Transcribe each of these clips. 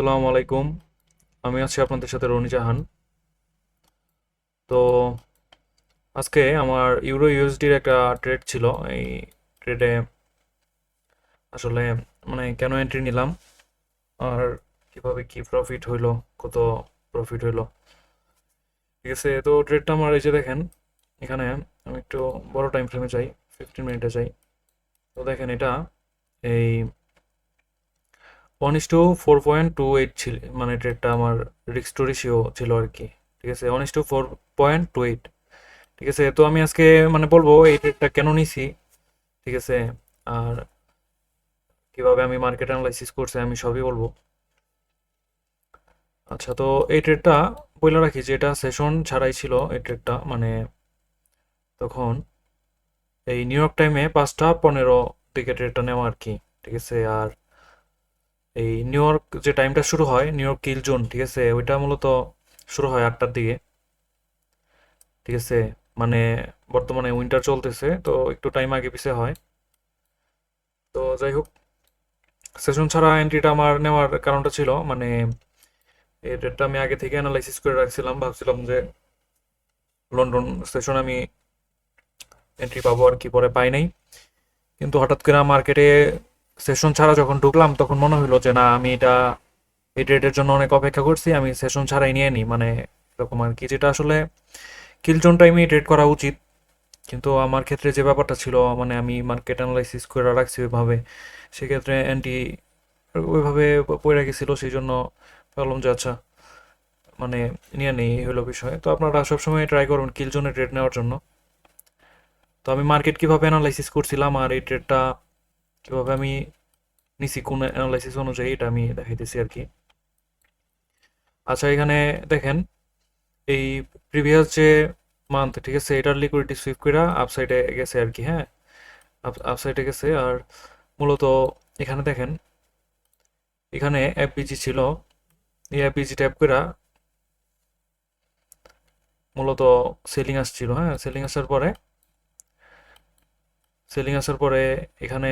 আসসালামু আলাইকুম। আমি আছি আপনাদের সাথে রনি জাহান। তো আজকে আমার ইউরো ইউএসডির একটা ট্রেড ছিল। এই ট্রেডে আসলে মানে কেন এন্ট্রি নিলাম? আর কীভাবে কি প্রফিট হইল? কত প্রফিট হইল? ঠিক আছে, তো ট্রেডটা আমার এই যে দেখেন, এখানে আমি একটু বড় টাইম ফ্রেমে চাই ফিফটিন মিনিটে চাই তো দেখেন এটা, এই one is two four point two eight ছিল মানে ট্রেডটা আমার রিক্স টু রেশিও ছিল আর কি, ঠিক আছে? One is two four point two eight ঠিক আছে? তো আমি আজকে মানে বলব, এই ট্রেডটা কেন নিছি, ঠিক আছে? আর কীভাবে আমি মার্কেট অ্যানালাইসিস করছি আমি সবই বলব। আচ্ছা তো এই ট্রেডটা বলে রাখি যে এটা সেশন ছাড়াই ছিল এই ট্রেডটা মানে তখন এই নিউ ইয়র্ক টাইমে পাঁচটা পনেরো দিকে ট্রেডটা নেওয়া আর কি, ঠিক আছে? আর এই নিউ ইয়র্ক যে টাইমটা শুরু হয় নিউ ইয়র্ক কিল জোন ঠিক আছে? ওইটা মূলত শুরু হয় আটটার দিকে। ঠিক আছে? মানে বর্তমানে উইন্টার চলতেছে, তো একটু টাইম আগে পিছে হয়। তো যাই হোক সেশন ছাড়া এন্ট্রিটা আমার নেওয়ার কারণটা ছিল মানে এই ডেটটা আমি আগে থেকে অ্যানালাইসিস করে রাখছিলাম, ভাবছিলাম যে লন্ডন সেশন আমি এন্ট্রি পাবো আর কি, পরে পাই নাই। কিন্তু হঠাৎ করে মার্কেটে সেশন ছাড়া যখন ঢুকলাম, তখন মনে হলো যে, না, আমি এটা, এই ট্রেডের জন্য অনেক অপেক্ষা করছি, আমি সেশন ছাড়াই নিয়ে নিই মানে এরকম আর কি, যেটা আসলে কিলজন টাইমে ট্রেড করা উচিত। কিন্তু আমার ক্ষেত্রে যে ব্যাপারটা ছিল মানে আমি মার্কেট অ্যানালাইসিস করে রাখছি ওইভাবে। সেক্ষেত্রে অ্যান্টি ওইভাবে পড়ে রেখেছিল সেই জন্য ভাবলাম যে আচ্ছা মানে নিয়ে নেই, এই হলো বিষয়। তো আপনারা সবসময় ট্রাই করুন কিলজনে ট্রেড নেওয়ার জন্য। তো আমি মার্কেট কীভাবে অ্যানালাইসিস করছিলাম আর এই ট্রেডটা কীভাবে আমি নিছি কোন অ্যানালাইসিস অনুযায়ী এটা আমি দেখাইতেছি আর কি। আচ্ছা এখানে দেখেন, এই প্রিভিয়াস যে মান্থ ঠিক আছে, এটার লিকুইডিটি সুইপ করে আপসাইডে গেছে আর কি হ্যাঁ? আপসাইডে গেছে আর মূলত এখানে দেখেন, এখানে এফবিজি ছিল, এই এফবিজি ট্যাপ করে মূলত সেলিং আসছিল হ্যাঁ? সেলিং আসার পরে সেলিং আসার পরে এখানে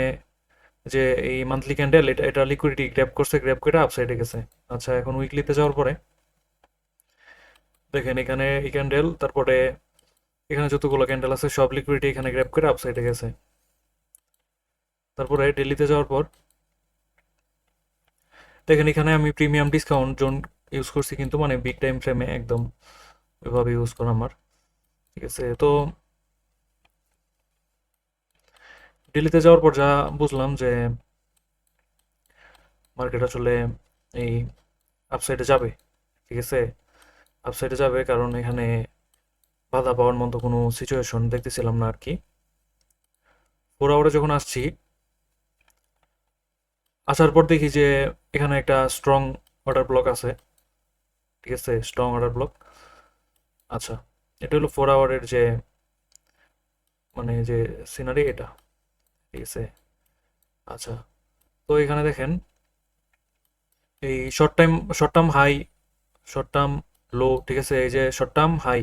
যে এই মান্থলি ক্যান্ডেল এটা এটা লিকুইডিটি গ্র্যাব করছে গ্র্যাব করে আপসাইডে গেছে। আচ্ছা এখন উইকলিতে যাওয়ার পরে, দেখেন এখানে এই ক্যান্ডেল তারপরে এখানে যতগুলো ক্যান্ডেল আছে, সব লিকুইডিটি এখানে গ্র্যাব করে আপসাইডে গেছে। তারপরে ডেলিতে যাওয়ার পর, দেখেন এখানে আমি প্রিমিয়াম ডিসকাউন্ট জোন ইউজ করছি কিন্তু মানে বিগ টাইম ফ্রেমে একদম ওইভাবে ইউজ করা আমার। ঠিক আছে, তো দিল্লিতে যাওয়ার পর যা বুঝলাম যে মার্কেট আসলে এই আপসাইডে যাবে, ঠিক আছে? আপসাইডে যাবে কারণ এখানে বাধা পাওয়ার মতো কোনো সিচুয়েশন দেখতেছিলাম না আর কি ফোর আওয়ারে যখন আসছি, আসার পর দেখি যে এখানে একটা স্ট্রং অর্ডার ব্লক আছে, ঠিক আছে? স্ট্রং অর্ডার ব্লক আচ্ছা এটা হলো ফোর আওয়ারের যে মানে যে সিনারি এটা। ঠিক আছে? আচ্ছা তো এখানে দেখেন, এই short time short term high short term low ঠিক আছে? এই যে short term high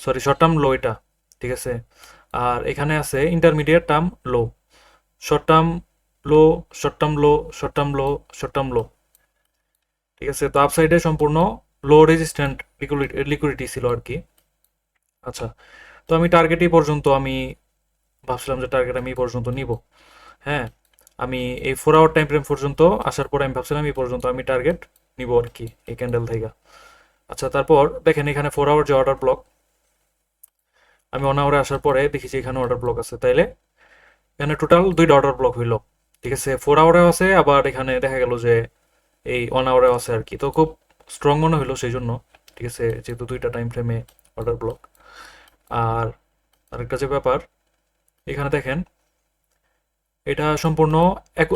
sorry short term low এটা, ঠিক আছে? আর এখানে আছে intermediate term low short term low short term low short term low short term low ঠিক আছে? তো আপসাইডে সম্পূর্ণ লো রেজিস্ট্যান্ট লিকুইডিটি ছিল আর কি। আচ্ছা তো আমি টার্গেট এই পর্যন্ত আমি ভাবছিলাম যে টার্গেট আমি এই পর্যন্ত নিব। হ্যাঁ আমি এই ফোর আওয়ার টাইম ফ্রেম পর্যন্ত আসার পরে আমি ভাবছিলাম এই পর্যন্ত আমি টার্গেট নিব আর কি এই ক্যান্ডেল থেকে। আচ্ছা তারপর দেখেন এখানে ফোর আওয়ার যে অর্ডার ব্লক আমি ওয়ান আওয়ারে আসার পরে দেখি যে এখানে অর্ডার ব্লক আছে। তাইলে এখানে টোটাল দুইটা অর্ডার ব্লক হইল। ঠিক আছে ফোর আওয়ারেও আছে, আবার এখানে দেখা গেল যে এই ওয়ান আওয়ারেও আছে আর কি। তো খুব স্ট্রং মনে হইল সেই জন্য ঠিক আছে, যেহেতু দুইটা টাইম ফ্রেমে অর্ডার ব্লক আর আরেকটা যে ব্যাপার এখানে দেখেন, এটা সম্পূর্ণ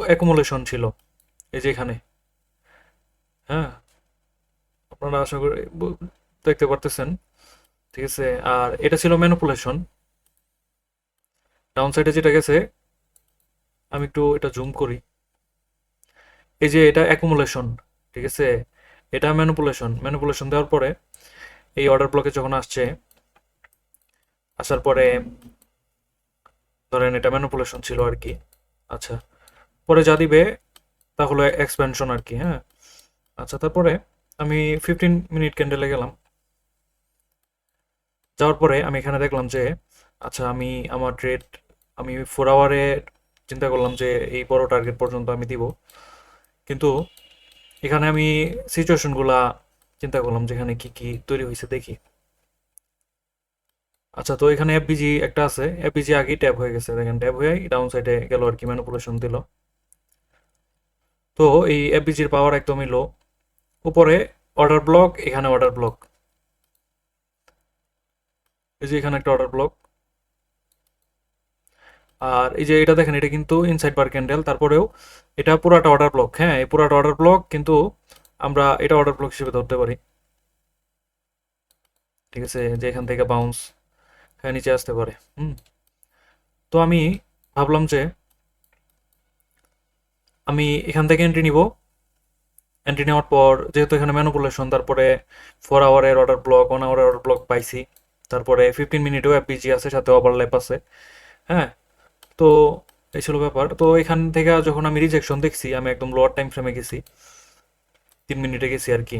অ্যাকুমুলেশন ছিল, এই যে এখানে। হ্যাঁ? আপনারা আশা করি দেখতে পারতেছেন, ঠিক আছে? আর এটা ছিল ম্যানুপুলেশন ডাউন সাইডে যেটা গেছে, আমি একটু এটা জুম করি। এই যে এটা অ্যাকুমুলেশন ঠিক আছে? এটা ম্যানুপুলেশন ম্যানুপুলেশন দেওয়ার পরে, এই অর্ডার ব্লকে যখন আসছে, আসার পরে ধরেন এটা ম্যানুপুলেশন ছিল আর কি আচ্ছা পরে যা দিবে তা হলো এক্সপেনশন আর কি হ্যাঁ? আচ্ছা তারপরে আমি ফিফটিন মিনিট ক্যান্ডেলে গেলাম। যাওয়ার পরে আমি এখানে দেখলাম যে আচ্ছা আমি আমার ট্রেড আমি ফোর আওয়ারে চিন্তা করলাম যে এই বড় টার্গেট পর্যন্ত আমি দিব। কিন্তু এখানে আমি সিচুয়েশনগুলা চিন্তা করলাম যেখানে কি কি তৈরি হয়েছে দেখি। আচ্ছা তো এখানে এফবিজি একটা আছে। এফবিজি আগেই ট্যাপ হয়ে গেছে। দেখেন ট্যাপ হয়ে ডাউন সাইডে গেল আর কি ম্যানিপুলেশন দিল। তো এই এফবিজির পাওয়ার একদমই লো উপরে অর্ডার ব্লক এখানে অর্ডার ব্লক এই যে এখানে একটা অর্ডার ব্লক আর এই যে এটা দেখেন, এটা কিন্তু ইনসাইড বার ক্যান্ডেল তারপরেও এটা পুরাটা অর্ডার ব্লক হ্যাঁ এই পুরাটা অর্ডার ব্লক কিন্তু আমরা এটা অর্ডার ব্লক হিসেবে ধরতে পারি। ঠিক আছে, যে এখান থেকে বাউন্স হ্যাঁ নিচে আসতে পারে। হুম। তো আমি ভাবলাম যে আমি এখান থেকে এন্ট্রি নিব। এন্ট্রি নেওয়ার পর যেহেতু এখানে ম্যানুপুলেশন তারপরে ফোর আওয়ারের অর্ডার ব্লক ওয়ান আওয়ারের অর্ডার ব্লক পাইছি। তারপরে ফিফটিন মিনিটেও এফপিজি আছে সাথে ওভারল্যাপ আছে। হ্যাঁ তো এই ছিল ব্যাপার। তো এখান থেকে যখন আমি রিজেকশন দেখছি, আমি একদম লোয়ার টাইম ফ্রেমে গেছি। তিন মিনিটে গেছি আর কি।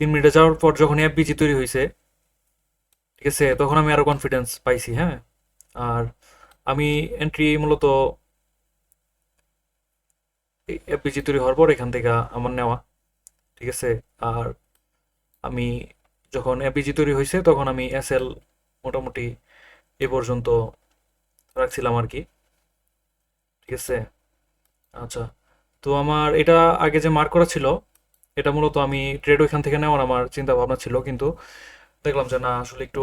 তিন মিনিটে যাওয়ার পর যখন এফবিজি তৈরি হয়েছে ঠিক আছে, তখন আমি আরও কনফিডেন্স পাইছি হ্যাঁ? আর আমি এন্ট্রি মূলত এফবিজি তৈরি হওয়ার পর এখান থেকে আমার নেওয়া, ঠিক আছে? আর আমি যখন এফবিজি তৈরি হয়েছে, তখন আমি এস এল মোটামুটি এ পর্যন্ত রাখছিলাম আর কি, ঠিক আছে? আচ্ছা তো আমার এটা আগে যে মার্ক করা ছিল, এটা মূলত আমি ট্রেড ওইখান থেকে নেওয়ার আমার চিন্তা ভাবনা ছিল, কিন্তু দেখলাম যে না, আসলে একটু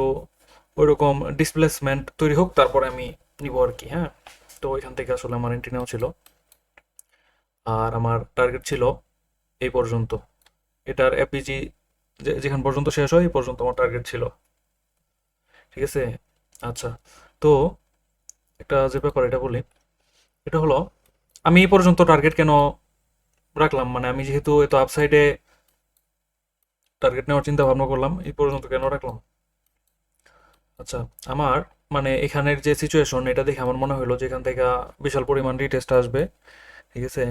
ওইরকম ডিসপ্লেসমেন্ট তৈরি হোক, তারপরে আমি নিব আর কি হ্যাঁ? তো ওইখান থেকে আসলে আমার এন্ট্রি ছিল। আর আমার টার্গেট ছিল এই পর্যন্ত। এটার এফপিজি যেখান পর্যন্ত শেষ হয়, এই পর্যন্ত আমার টার্গেট ছিল। ঠিক আছে? আচ্ছা তো একটা যে ব্যাপার, এটা বলি। এটা হলো, আমি এই পর্যন্ত টার্গেট কেন রাখলাম? মানে আমি যেহেতু এত আপসাইডে টার্গেট নেওয়ার চিন্তা ভাবনা করলাম, এই পর্যন্ত কেন রাখলাম? আচ্ছা আমার মানে এখানের যে সিচুয়েশন এটা দেখে আমার মনে হলো যে এখান থেকে বিশাল পরিমাণ রিটেস্ট আসবে, ঠিক আছে?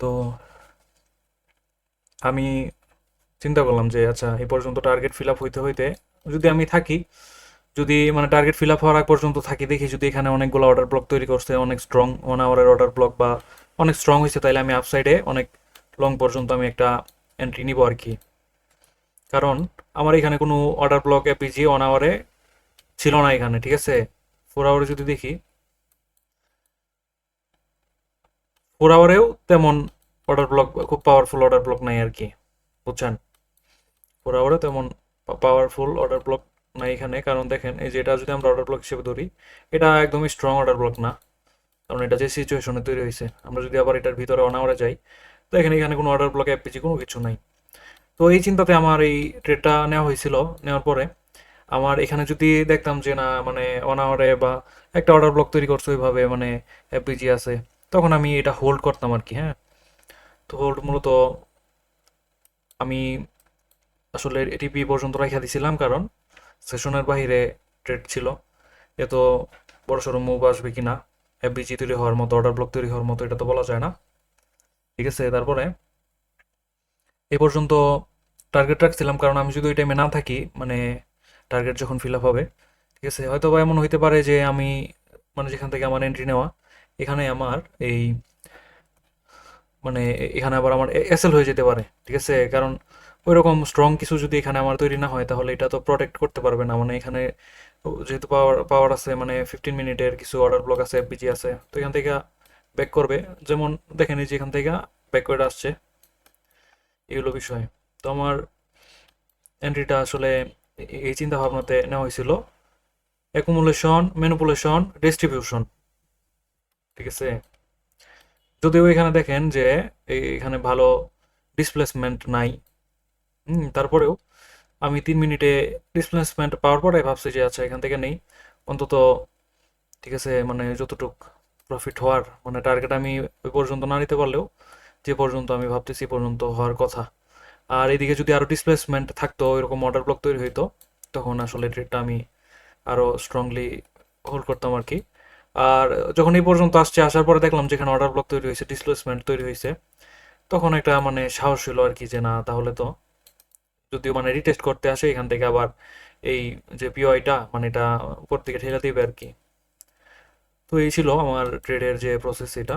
তো আমি চিন্তা করলাম যে আচ্ছা এই পর্যন্ত টার্গেট ফিল আপ হইতে হইতে, যদি আমি থাকি, যদি মানে টার্গেট ফিল আপ হওয়ার আগ পর্যন্ত থাকি, দেখি যদি এখানে অনেকগুলো অর্ডার ব্লক তৈরি করছে, অনেক স্ট্রং ওয়ান আওয়ারের অর্ডার ব্লক বা অনেক স্ট্রং হয়েছে তাহলে আমি আপসাইডে অনেক লং পর্যন্ত আমি একটা এন্ট্রি নিব আর কি। কারণ আমার এখানে কোনো অর্ডার ব্লক এপিজি ওয়ান আওয়ারে ছিল না এখানে, ঠিক আছে? ফোর আওয়ারে যদি দেখি। ফোর আওয়ারেও তেমন অর্ডার ব্লক খুব পাওয়ারফুল অর্ডার ব্লক নাই আর কি, বুঝছেন? ফোর আওয়ারে তেমন পাওয়ারফুল অর্ডার ব্লক নাই এখানে, কারণ দেখেন, এই যে এটা যদি আমরা অর্ডার ব্লক হিসেবে ধরি, এটা একদমই স্ট্রং অর্ডার ব্লক না। কারণ এটা যে সিচুয়েশনে তৈরি হয়েছে। আমরা যদি আবার এটার ভিতরে অনাওয়ারে যাই তো এখানে এখানে কোনো অর্ডার ব্লক এপিজি কোনো কিছু নাই। তো এই চিন্তাতে আমার এই ট্রেডটা নেওয়া হয়েছিল, নেওয়ার পরে আমার এখানে যদি দেখতাম যে না মানে অনাওয়ারে বা একটা অর্ডার ব্লক তৈরি করছে ওইভাবে মানে এপিজি আছে, তখন আমি এটা হোল্ড করতাম আর কি হ্যাঁ। তো হোল্ড মূলত আমি আসলে এটিপি পর্যন্ত রাখা দিছিলাম, কারণ সেশনের বাহিরে ট্রেড ছিল। এত বড় সড়ো মুভ আসবে কি না এফবিজি তৈরি হওয়ার মতো অর্ডার ব্লক তৈরি হওয়ার মতো, এটা তো বলা যায় না। ঠিক আছে, তারপরে এ পর্যন্ত টার্গেট রাখছিলাম, কারণ আমি যদি ওই টাইমে না থাকি মানে টার্গেট যখন ফিল আপ হবে, ঠিক আছে, হয়তো বা এমন হইতে পারে যে আমি মানে যেখান থেকে আমার এন্ট্রি নেওয়া, এখানে আমার এই মানে এখানে আবার আমার এসএল হয়ে যেতে পারে, ঠিক আছে, কারণ ওই রকম স্ট্রং কিছু যদি এখানে আমার তৈরি না হয়, তাহলে এটা তো প্রোটেক্ট করতে পারবে না মানে এখানে যেহেতু পাওয়ার পাওয়ার আছে মানে ফিফটিন মিনিটের কিছু অর্ডার ব্লক আছে এফবিজি আছে, তো এখান থেকে ব্যাক করবে। যেমন দেখেন এই যে এখান থেকে ব্যাকওয়ার্ড আসছে। এগুলো বিষয়। তো আমার এন্ট্রিটা আসলে এই চিন্তা ভাবনাতে নেওয়া হয়েছিল। অ্যাকুমুলেশন ম্যানুপুলেশন ডিস্ট্রিবিউশন ঠিক আছে? যদিও এখানে দেখেন যে এখানে ভালো ডিসপ্লেসমেন্ট নাই। তারপরেও আমি তিন মিনিটে ডিসপ্লেসমেন্ট পাওয়ার পরে ভাবছি যে আচ্ছা এখান থেকে নেই। অন্তত, ঠিক আছে মানে যতটুক প্রফিট হওয়ার মানে টার্গেট আমি ওই পর্যন্ত না নিতে পারলেও যে পর্যন্ত আমি ভাবতেছি পর্যন্ত হওয়ার কথা। আর এদিকে যদি আরও ডিসপ্লেসমেন্ট থাকতো, এরকম অর্ডার ব্লক তৈরি হইতো, তখন আসলে ট্রেডটা আমি আরও স্ট্রংলি হোল্ড করতাম আর কি। আর যখন এই পর্যন্ত আসছে, আসার পরে দেখলাম যেখানে অর্ডার ব্লক তৈরি হয়েছে ডিসপ্লেসমেন্ট তৈরি হয়েছে, তখন একটা মানে সাহস ছিল আর কি যে না, তাহলে তো যদিও মানে রিটেস্ট করতে আসে, এখান থেকে আবার এই যে পিওআইটা মানে এটা উপর থেকে ঠেলে দিবে আর কি। তো এই ছিল আমার ট্রেডের যে প্রসেস এটা।